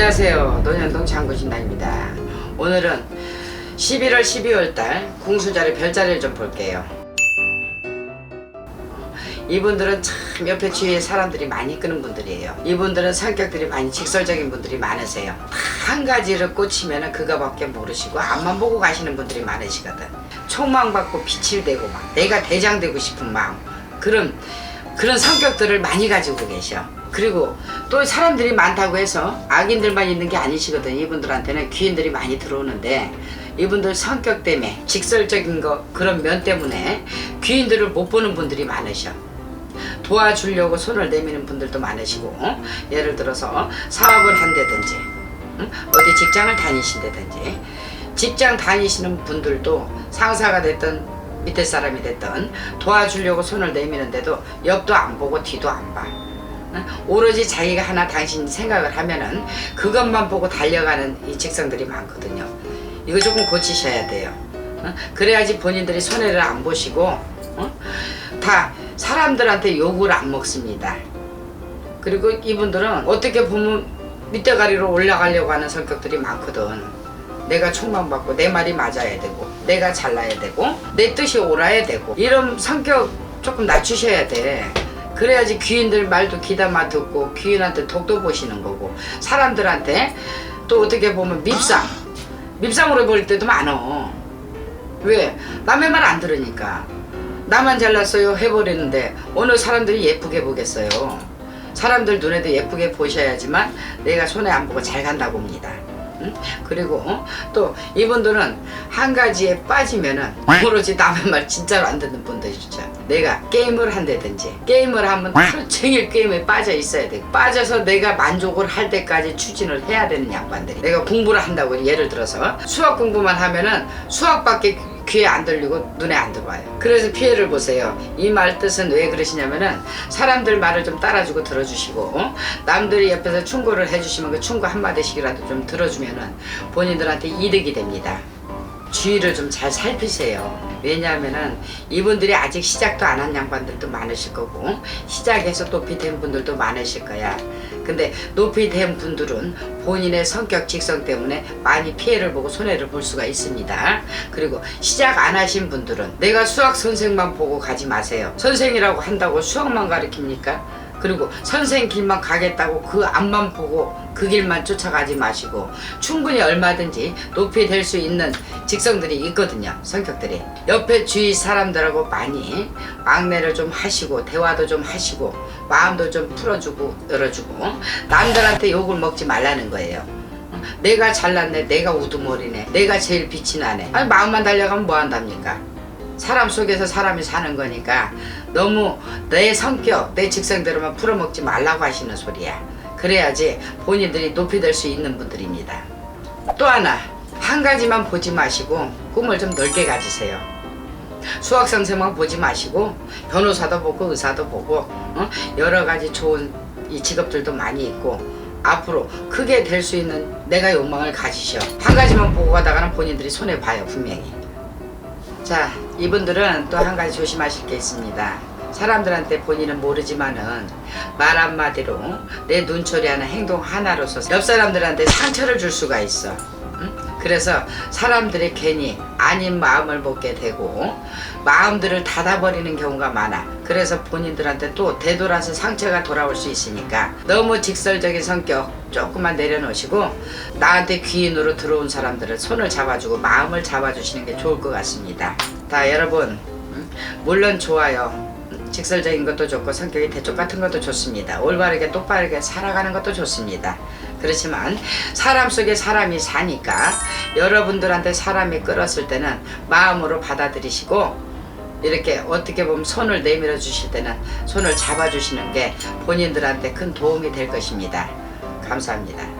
안녕하세요. 논현동 장구신당입니다. 오늘은 11월 12월 달 공수자리 별자리를 좀 볼게요. 이분들은 참 옆에 주위에 사람들이 많이 끄는 분들이에요. 이분들은 성격들이 많이 직설적인 분들이 많으세요. 한 가지를 꽂히면 그거밖에 모르시고 앞만 보고 가시는 분들이 많으시거든. 총망 받고 빛을 대고 막 내가 대장 되고 싶은 마음 그런 그런 성격들을 많이 가지고 계셔. 그리고 또 사람들이 많다고 해서 악인들만 있는 게 아니시거든. 이분들한테는 귀인들이 많이 들어오는데 이분들 성격 때문에 직설적인 거 그런 면 때문에 귀인들을 못 보는 분들이 많으셔. 도와주려고 손을 내미는 분들도 많으시고 어? 예를 들어서 사업을 한다든지 응? 어디 직장을 다니신다든지 직장 다니시는 분들도 상사가 됐든 밑에 사람이 됐든 도와주려고 손을 내미는데도 옆도 안 보고 뒤도 안 봐. 응? 오로지 자기가 하나 당신 생각을 하면은 그것만 보고 달려가는 이 직성들이 많거든요. 이거 조금 고치셔야 돼요. 응? 그래야지 본인들이 손해를 안 보시고 응? 다 사람들한테 욕을 안 먹습니다. 그리고 이분들은 어떻게 보면 밑대가리로 올라가려고 하는 성격들이 많거든. 내가 총망받고 내 말이 맞아야 되고 내가 잘나야 되고 내 뜻이 옳아야 되고 이런 성격 조금 낮추셔야 돼. 그래야지 귀인들 말도 귀담아 듣고 귀인한테 독도 보시는 거고 사람들한테 또 어떻게 보면 밉상 밉상으로 볼 때도 많어. 왜? 남의 말 안 들으니까. 나만 잘났어요 해버리는데 어느 사람들이 예쁘게 보겠어요. 사람들 눈에도 예쁘게 보셔야지만 내가 손에 안 보고 잘 간다고 봅니다. 응? 그리고 어? 또 이분들은 한 가지에 빠지면은 오로지 남의 말 진짜로 안 듣는 분들 있죠. 내가 게임을 한다든지 게임을 하면 하루 종일 게임에 빠져 있어야 돼. 빠져서 내가 만족을 할 때까지 추진을 해야 되는 양반들이. 내가 공부를 한다고 예를 들어서 수학 공부만 하면은 수학밖에 귀에 안 들리고 눈에 안 들어와요. 그래서 피해를 보세요. 이 말 뜻은 왜 그러시냐면은 사람들 말을 좀 따라주고 들어주시고 어? 남들이 옆에서 충고를 해주시면 그 충고 한 마디씩이라도 좀 들어주면은 본인들한테 이득이 됩니다. 주의를 좀 잘 살피세요. 왜냐하면은 이분들이 아직 시작도 안 한 양반들도 많으실 거고 시작해서 높이 된 분들도 많으실 거야. 근데 높이 된 분들은 본인의 성격 직성 때문에 많이 피해를 보고 손해를 볼 수가 있습니다. 그리고 시작 안 하신 분들은 내가 수학 선생만 보고 가지 마세요. 선생이라고 한다고 수학만 가르칩니까? 그리고 선생 길만 가겠다고 그 앞만 보고 그 길만 쫓아가지 마시고 충분히 얼마든지 높이 될 수 있는 직성들이 있거든요 성격들이. 옆에 주위 사람들하고 많이 막내를 좀 하시고 대화도 좀 하시고 마음도 좀 풀어주고 열어주고 남들한테 욕을 먹지 말라는 거예요. 내가 잘났네 내가 우두머리네 내가 제일 빛이 나네. 아니 마음만 달려가면 뭐 한답니까 사람 속에서 사람이 사는 거니까 너무 내 성격, 내 직성대로만 풀어먹지 말라고 하시는 소리야. 그래야지 본인들이 높이 될 수 있는 분들입니다. 또 하나, 한 가지만 보지 마시고 꿈을 좀 넓게 가지세요. 수학 선생만 보지 마시고 변호사도 보고 의사도 보고 어? 여러 가지 좋은 이 직업들도 많이 있고 앞으로 크게 될 수 있는 내가 욕망을 가지셔. 한 가지만 보고 가다가는 본인들이 손해 봐요 분명히. 자, 이분들은 또 한 가지 조심하실 게 있습니다. 사람들한테 본인은 모르지만은 말 한마디로 내 눈초리하는 행동 하나로서 옆 사람들한테 상처를 줄 수가 있어. 응? 그래서 사람들이 괜히 아닌 마음을 먹게 되고 마음들을 닫아버리는 경우가 많아. 그래서 본인들한테 또 되돌아서 상처가 돌아올 수 있으니까 너무 직설적인 성격 조금만 내려놓으시고 나한테 귀인으로 들어온 사람들을 손을 잡아주고 마음을 잡아주시는 게 좋을 것 같습니다. 다 여러분 음, 물론 좋아요. 음, 직설적인 것도 좋고 성격이 대쪽 같은 것도 좋습니다. 올바르게 똑바르게 살아가는 것도 좋습니다. 그렇지만 사람 속에 사람이 사니까 여러분들한테 사람이 끌었을 때는 마음으로 받아들이시고 이렇게 어떻게 보면 손을 내밀어 주실 때는 손을 잡아 주시는 게 본인들한테 큰 도움이 될 것입니다. 감사합니다.